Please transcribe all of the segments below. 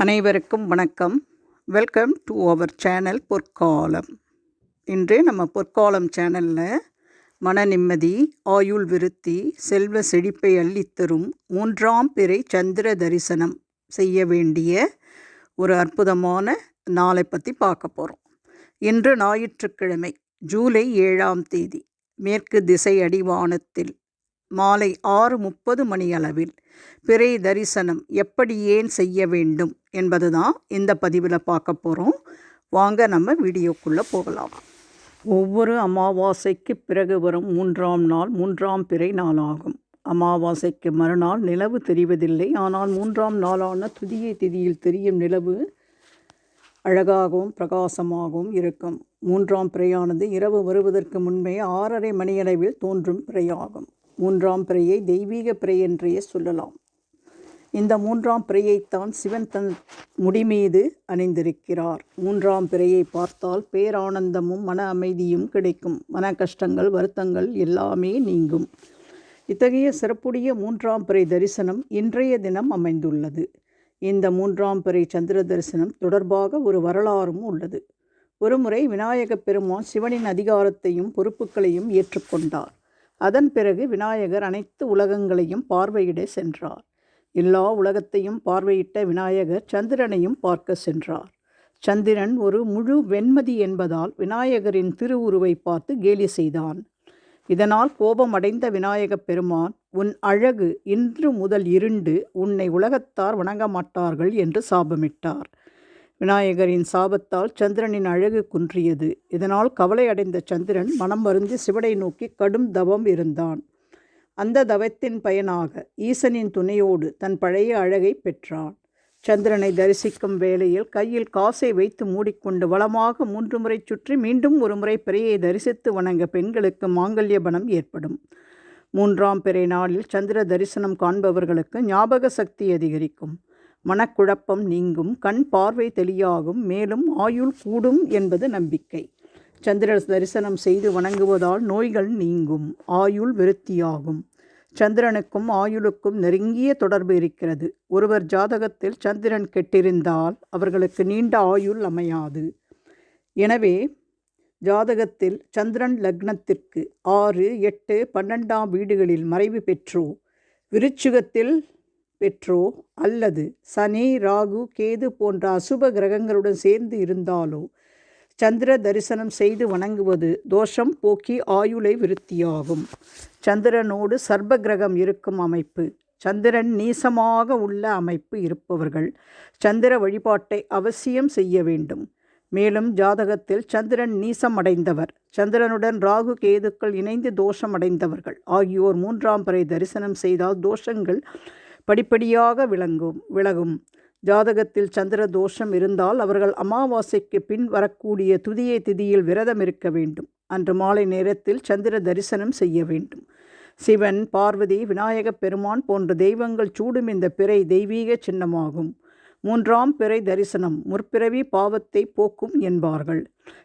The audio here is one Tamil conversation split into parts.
அனைவருக்கும் வணக்கம். வெல்கம் டு அவர் சேனல் பொற்காலம் இன்று நம்ம பொற்காலம் சேனலில் மன நிம்மதி ஆயுள் விருத்தி செல்வ செழிப்பை அள்ளித்தரும் மூன்றாம் பிறை சந்திர தரிசனம் செய்ய வேண்டிய ஒரு அற்புதமான நாளை பற்றி பார்க்க போகிறோம் இன்று ஞாயிற்றுக்கிழமை ஜூலை ஏழாம் தேதி மேற்கு திசை அடிவானத்தில் மாலை ஆறு முப்பது மணி அளவில் பிறை தரிசனம் எப்படி ஏன் செய்ய வேண்டும் என்பது தான் இந்த பதிவில் பார்க்க போகிறோம் வாங்க நம்ம வீடியோக்குள்ளே போகலாம். ஒவ்வொரு அமாவாசைக்கு பிறகு வரும் மூன்றாம் நாள் மூன்றாம் பிறை நாளாகும். அமாவாசைக்கு மறுநாள் நிலவு தெரிவதில்லை. ஆனால் மூன்றாம் நாளான துதியை திதியில் தெரியும் நிலவு அழகாகவும் பிரகாசமாகவும் இருக்கும். மூன்றாம் பிறையானது இரவு வருவதற்கு முன்பே ஆறரை மணியளவில் தோன்றும் பிறையாகும். மூன்றாம் பிறையை தெய்வீக பிறை என்றே சொல்லலாம். இந்த மூன்றாம் பிறையைத்தான் சிவன் தன் முடிமீது அணிந்திருக்கிறார். மூன்றாம் பிறையை பார்த்தால் பேரானந்தமும் மன அமைதியும் கிடைக்கும். மன கஷ்டங்கள் வருத்தங்கள் எல்லாமே நீங்கும். இத்தகைய சிறப்புடைய மூன்றாம் பிறை தரிசனம் இன்றைய தினம் அமைந்துள்ளது. இந்த மூன்றாம் பிறை சந்திர தரிசனம் தொடர்பாக ஒரு வரலாறும் உள்ளது. ஒருமுறை விநாயகப் பெருமான் சிவனின் அதிகாரத்தையும் பொறுப்புகளையும் ஏற்றுக்கொண்டார். அதன் பிறகு விநாயகர் அனைத்து உலகங்களையும் பார்வையிட சென்றார். எல்லா உலகத்தையும் பார்வையிட்ட விநாயகர் சந்திரனையும் பார்க்க சென்றார். சந்திரன் ஒரு முழு வெண்மதி என்பதால் விநாயகரின் திருவுருவை பார்த்து கேலி செய்தான். இதனால் கோபமடைந்த விநாயகப் பெருமான் உன் அழகு இன்று முதல் இருண்டு உன்னை உலகத்தார் வணங்க மாட்டார்கள் என்று சாபமிட்டார். விநாயகரின் சாபத்தால் சந்திரனின் அழகு குன்றியது. இதனால் கவலை அடைந்த சந்திரன் மனம் வருந்தி சிவனை நோக்கி கடும் தவம் இருந்தான். அந்த தவத்தின் பயனாக ஈசனின் துணையோடு தன் பழைய அழகை பெற்றான். சந்திரனை தரிசிக்கும் வேளையில் கையில் காசை வைத்து மூடிக்கொண்டு வளமாக மூன்று முறை சுற்றி மீண்டும் ஒரு முறை பிறையை தரிசித்து வணங்க பெண்களுக்கு மாங்கல்ய பணம் ஏற்படும். மூன்றாம் பிறை நாளில் சந்திர தரிசனம் காண்பவர்களுக்கு ஞாபக சக்தி அதிகரிக்கும். மனக்குழப்பம் நீங்கும் கண் பார்வை தெளியாகும் மேலும் ஆயுள் கூடும் என்பது நம்பிக்கை. சந்திர தரிசனம் செய்து வணங்குவதால் நோய்கள் நீங்கும் ஆயுள் விருத்தியாகும். சந்திரனுக்கும் ஆயுளுக்கும் நெருங்கிய தொடர்பு இருக்கிறது. ஒருவர் ஜாதகத்தில் சந்திரன் கெட்டிருந்தால் அவர்களுக்கு நீண்ட ஆயுள் அமையாது. எனவே ஜாதகத்தில் சந்திரன் லக்னத்திற்கு ஆறு எட்டு பன்னெண்டாம் வீடுகளில் மறைவு பெற்றோ விருச்சிகத்தில் பெற்றோ அல்லது சனி ராகு கேது போன்ற அசுப கிரகங்களுடன் சேர்ந்து இருந்தாலோ சந்திர தரிசனம் செய்து வணங்குவது தோஷம் போக்கி ஆயுளை விருத்தியாகும். சந்திரனோடு சர்ப கிரகம் இருக்கும் அமைப்பு. சந்திரன் நீசமாக உள்ள அமைப்பு இருப்பவர்கள் சந்திர வழிபாட்டை அவசியம் செய்ய வேண்டும். மேலும் ஜாதகத்தில் சந்திரன் நீசம் அடைந்தவர் சந்திரனுடன் ராகு கேதுக்கள் இணைந்து தோஷம் அடைந்தவர்கள் ஆகியோர் மூன்றாம் பிறை தரிசனம் செய்தால் தோஷங்கள் படிப்படியாக விளங்கும் விலகும். ஜாதகத்தில் சந்திர தோஷம் இருந்தால் அவர்கள் அமாவாசைக்கு பின் வரக்கூடிய துதியை திதியில் விரதம் இருக்க வேண்டும். அன்று மாலை நேரத்தில் சந்திர தரிசனம் செய்ய வேண்டும். சிவன் பார்வதி விநாயகப் பெருமான் போன்ற தெய்வங்கள் சூடும் இந்த பிறை தெய்வீக சின்னமாகும். மூன்றாம் பிறை தரிசனம் முற்பிறவி பாவத்தை போக்கும் என்பார்கள்.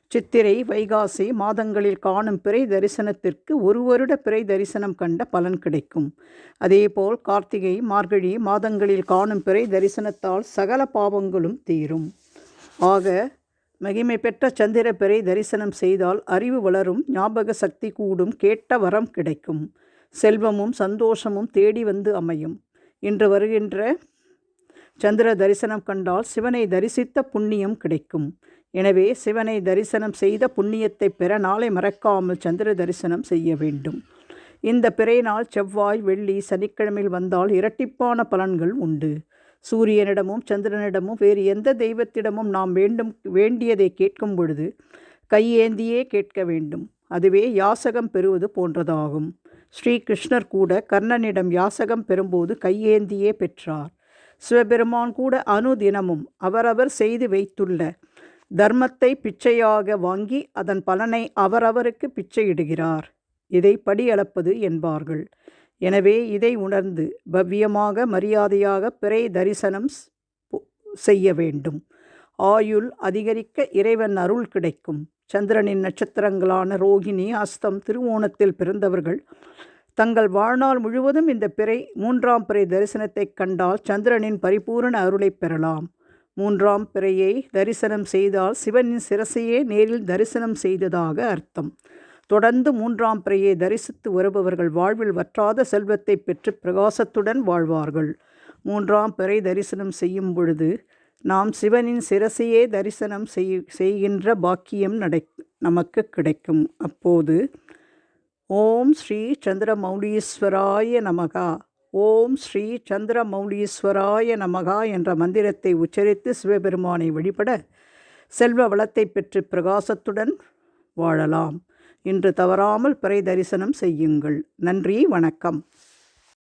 சித்திரை வைகாசி மாதங்களில் காணும் பிறை தரிசனத்திற்கு ஒரு வருட பிறை தரிசனம் கண்ட பலன் கிடைக்கும். அதேபோல் கார்த்திகை மார்கழி மாதங்களில் காணும் பிறை தரிசனத்தால் சகல பாவங்களும் தீரும். ஆக மகிமை பெற்ற சந்திர பிறை தரிசனம் செய்தால் அறிவு வளரும் ஞாபக சக்தி கூடும் கேட்ட வரம் கிடைக்கும். செல்வமும் சந்தோஷமும் தேடி வந்து அமையும். இன்று வருகின்ற சந்திர தரிசனம் கண்டால் சிவனை தரிசித்த புண்ணியம் கிடைக்கும். எனவே சிவனை தரிசனம் செய்த புண்ணியத்தை பெற நாளை மறக்காமல் சந்திர தரிசனம் செய்ய வேண்டும். இந்த பிறை நாள் செவ்வாய் வெள்ளி சனிக்கிழமையில் வந்தால் இரட்டிப்பான பலன்கள் உண்டு. சூரியனிடமும் சந்திரனிடமும் வேறு எந்த தெய்வத்திடமும் நாம் வேண்டும் வேண்டியதை கேட்கும் பொழுது கையேந்தியே கேட்க வேண்டும். அதுவே யாசகம் பெறுவது போன்றதாகும். ஸ்ரீ கிருஷ்ணர் கூட கர்ணனிடம் யாசகம் பெறும்போது கையேந்தியே பெற்றார். சிவபெருமான் கூட அனுதினமும் அவரவர் செய்து வைத்துள்ள தர்மத்தை பிச்சையாக வாங்கி அதன் பலனை அவரவருக்கு பிச்சையிடுகிறார். இதை படியளப்பது என்பார்கள். எனவே இதை உணர்ந்து பவ்யமாக மரியாதையாக பிறை தரிசனம் செய்ய வேண்டும். ஆயுள் அதிகரிக்க இறைவன் அருள் கிடைக்கும். சந்திரனின் நட்சத்திரங்களான ரோகிணி அஸ்தம் திருவோணத்தில் பிறந்தவர்கள் தங்கள் வாழ்நாள் முழுவதும் இந்த பிறை மூன்றாம் பிறை தரிசனத்தைக் கண்டால் சந்திரனின் பரிபூரண அருளைப் பெறலாம். மூன்றாம் பிறையை தரிசனம் செய்தால் சிவனின் சிரசையே நேரில் தரிசனம் செய்ததாக அர்த்தம். தொடர்ந்து மூன்றாம் பிறையை தரிசித்து வருபவர்கள் வாழ்வில் வற்றாத செல்வத்தை பெற்று பிரகாசத்துடன் வாழ்வார்கள். மூன்றாம் பிறை தரிசனம் செய்யும் பொழுது நாம் சிவனின் சிரசையே தரிசனம் செய் செய்கின்ற பாக்கியம் நடை நமக்கு கிடைக்கும். அப்போது ஓம் ஸ்ரீ சந்திரமௌலீஸ்வராய நமகா. ஓம் ஸ்ரீ சந்திரமௌலீஸ்வராய நமகா என்ற மந்திரத்தை உச்சரித்து சிவபெருமானை வழிபட செல்வ வளத்தை பெற்று பிரகாசத்துடன் வாழலாம். இன்று தவறாமல் பிறை தரிசனம் செய்யுங்கள். நன்றி வணக்கம்.